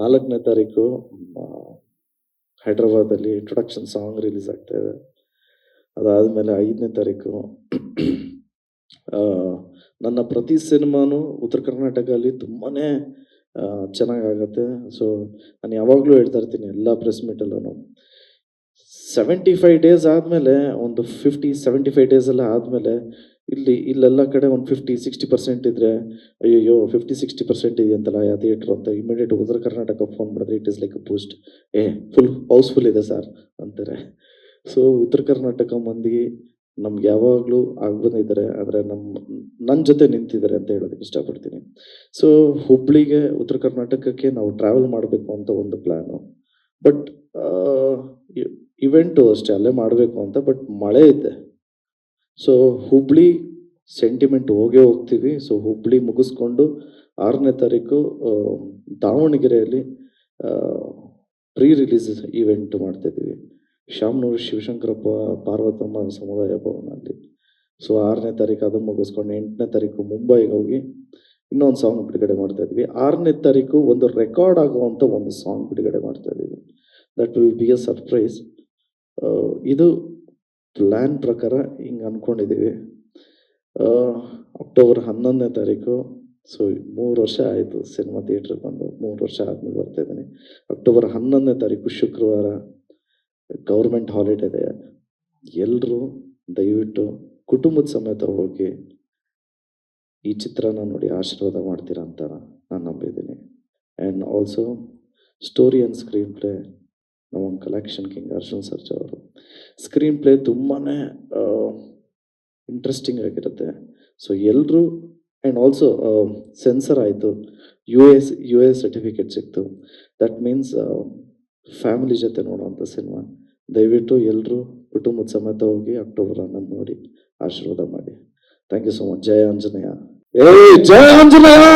ನಾಲ್ಕನೇ ತಾರೀಕು ಹೈದ್ರಾಬಾದಲ್ಲಿ introduction song release ಆಗ್ತಾ ಇದೆ. ಅದಾದಮೇಲೆ ಐದನೇ ತಾರೀಕು ನನ್ನ ಪ್ರತಿ ಸಿನಿಮಾನು ಉತ್ತರ ಕರ್ನಾಟಕದಲ್ಲಿ ತುಂಬಾ ಚೆನ್ನಾಗಾಗತ್ತೆ. ಸೊ ನಾನು ಯಾವಾಗಲೂ ಹೇಳ್ತಾ ಇರ್ತೀನಿ ಎಲ್ಲ ಪ್ರೆಸ್ ಮೀಟಲ್ಲೂ ಸೆವೆಂಟಿ ಫೈವ್ ಡೇಸ್ ಆದಮೇಲೆ, ಒಂದು ಫಿಫ್ಟಿ ಸೆವೆಂಟಿ ಫೈವ್ ಡೇಸ್ ಎಲ್ಲ ಆದಮೇಲೆ ಇಲ್ಲಿ, ಇಲ್ಲೆಲ್ಲ ಕಡೆ ಒಂದು ಫಿಫ್ಟಿ ಸಿಕ್ಸ್ಟಿ ಪರ್ಸೆಂಟ್ ಇದ್ರೆ ಅಯ್ಯೋ ಫಿಫ್ಟಿ ಸಿಕ್ಸ್ಟಿ ಪರ್ಸೆಂಟ್ ಇದೆಯಂತಲ್ಲ ಯಾವ ಥಿಯೇಟ್ರ್ ಅಂತ ಇಮಿಡಿಯೇಟ್ ಉತ್ತರ ಕರ್ನಾಟಕ ಫೋನ್ ಮಾಡಿದ್ರೆ it is like a boost ಏ ಫುಲ್ ಹೌಸ್ಫುಲ್ ಇದೆ ಸರ್ ಅಂತಾರೆ. ಸೊ ಉತ್ತರ ಕರ್ನಾಟಕ ಮಂದಿ ನಮ್ಗೆ ಯಾವಾಗಲೂ ಆಗ್ಬಂದಿದ್ದಾರೆ ಆದರೆ ನಮ್ಮ ನನ್ನ ಜೊತೆ ನಿಂತಿದ್ದಾರೆ ಅಂತ ಹೇಳೋದಕ್ಕೆ ಇಷ್ಟಪಡ್ತೀನಿ. ಸೊ ಹುಬ್ಳಿಗೆ, ಉತ್ತರ ಕರ್ನಾಟಕಕ್ಕೆ ನಾವು ಟ್ರಾವೆಲ್ ಮಾಡಬೇಕು ಅಂತ ಒಂದು ಪ್ಲ್ಯಾನು ಬಟ್ ಇವೆಂಟು ಅಷ್ಟೇ ಅಲ್ಲೇ ಮಾಡಬೇಕು ಅಂತ ಬಟ್ ಮಳೆ ಇದೆ. ಸೊ ಹುಬ್ಳಿ ಸೆಂಟಿಮೆಂಟ್ ಹೋಗೇ ಹೋಗ್ತೀವಿ. ಸೊ ಹುಬ್ಳಿ ಮುಗಿಸ್ಕೊಂಡು ಆರನೇ ತಾರೀಕು ದಾವಣಗೆರೆಯಲ್ಲಿ ಪ್ರೀ ರಿಲೀಸ್ ಈವೆಂಟ್ ಮಾಡ್ತಾ ಇದ್ದೀವಿ. ಶಾಮನೂರು ಶಿವಶಂಕರಪ್ಪ ಪಾರ್ವತಮ್ಮ ಸಮುದಾಯ ಭವನಲ್ಲಿ. ಸೊ ಆರನೇ ತಾರೀಕು ಅದು ಮುಗಿಸ್ಕೊಂಡು ಎಂಟನೇ ತಾರೀಕು ಮುಂಬೈಗೆ ಹೋಗಿ ಇನ್ನೊಂದು ಸಾಂಗ್ ಬಿಡುಗಡೆ ಮಾಡ್ತಾ ಇದ್ವಿ ಆರನೇ ತಾರೀಕು ಒಂದು ರೆಕಾರ್ಡ್ ಆಗುವಂಥ ಒಂದು ಸಾಂಗ್ ಬಿಡುಗಡೆ ಮಾಡ್ತಾ ಇದ್ದೀವಿ. That will be a surprise ಇದು ಪ್ಲ್ಯಾನ್ ಪ್ರಕಾರ ಹಿಂಗೆ ಅಂದ್ಕೊಂಡಿದ್ದೀವಿ ಅಕ್ಟೋಬರ್ ಹನ್ನೊಂದನೇ ತಾರೀಕು ಸೊ ಮೂರು ವರ್ಷ ಆಯಿತು ಸಿನಿಮಾ ಥಿಯೇಟ್ರಿಗೆ ಬಂದು, ಮೂರು ವರ್ಷ ಆದಮೇಲೆ ಬರ್ತಾ ಇದ್ದೀನಿ. ಅಕ್ಟೋಬರ್ ಹನ್ನೊಂದನೇ ತಾರೀಕು ಶುಕ್ರವಾರ ಗೌರ್ಮೆಂಟ್ ಹಾಲಿಡೇ ಇದೆ. ಎಲ್ಲರೂ ದಯವಿಟ್ಟು ಕುಟುಂಬದ ಸಮೇತ ಹೋಗಿ ಈ ಚಿತ್ರನ ನೋಡಿ ಆಶೀರ್ವಾದ ಮಾಡ್ತೀರಾ ಅಂತ ನಾನು ನಂಬಿದ್ದೀನಿ. And also story and screenplay ನಮ್ಮ ಕಲೆಕ್ಷನ್ ಕಿಂಗ್ ಅರ್ಜುನ್ ಸರ್ಜಾ ಅವರು. ಸ್ಕ್ರೀನ್ ಪ್ಲೇ ತುಂಬಾ ಇಂಟ್ರೆಸ್ಟಿಂಗ್ ಆಗಿರುತ್ತೆ. ಸೊ ಎಲ್ಲರೂ ಆ್ಯಂಡ್ ಆಲ್ಸೋ ಸೆನ್ಸರ್ ಆಯಿತು. U S U S certificate ಸಿಕ್ತು. ದಟ್ ಮೀನ್ಸ್ ಫ್ಯಾಮಿಲಿ ಜೊತೆ ನೋಡುವಂಥ ಸಿನಿಮಾ ದಯವಿಟ್ಟು ಎಲ್ಲರೂ ಕುಟುಂಬದ ಸಮೇತ ಹೋಗಿ ಅಕ್ಟೋಬರ್ ಹನ್ನೊಂದು ನೋಡಿ ಆಶೀರ್ವಾದ ಮಾಡಿ. ಥ್ಯಾಂಕ್ ಯು ಸೊ ಮಚ್ ಜಯ ಆಂಜನೇಯ. ಏ ಜಯ ಆಂಜನೇಯ!